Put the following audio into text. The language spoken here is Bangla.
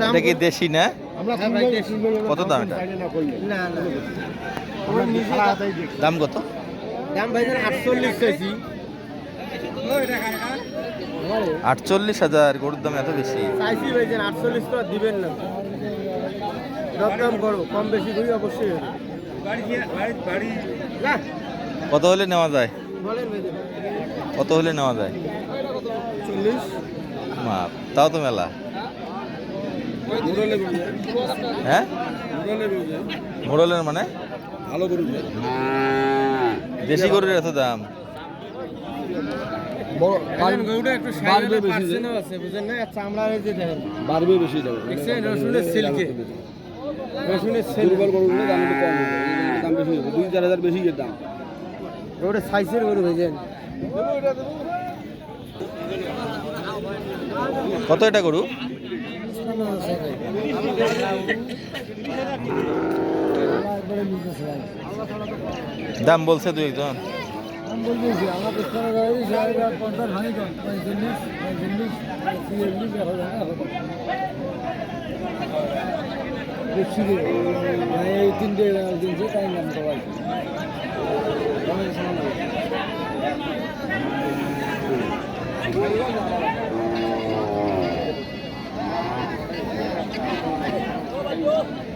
দাম দেশি না? হ্যাঁ। কত দাম এটা? দেখি দাম কত? দাম ভাই আটচল্লিশ চাইছি আটচল্লিশ হাজার গরুর দাম এত বেশি। চাইছি আটচল্লিশ তো দিবেন না। দর করো কম বেশি করি অবশ্যই কত হলে নেওয়া যায়। কত হলে নেওয়া যায়? চল্লিশ। মাপ তাও তো মেলা। হ্যাঁ? মোড়লের মানে? ভালো করে দেশি গরুর এত দাম। বাড়বে বেশি বেশি দাম দেখছেন? রসুনের সিল্কে। রসুনের সিল্ক। দুর্বল গরুগুলো দাম একটু কম দাম বেশি হবে দুই চার হাজার বেশি এর দাম। ওটা সাইজের গরু ভেজেন কত এটা গরু? দাম বলছে দুই একজন। আমি বলছি আমাদের সারা গাড়ি সাড়ে পঞ্চাশ ভাঙি কম পঁয়তাল্লিশ পঁয়তাল্লিশ ছিয়াল্লিশ এক হাজার এক হাজার এই তিনটে দিনছে তাই নাম সবাই Oh,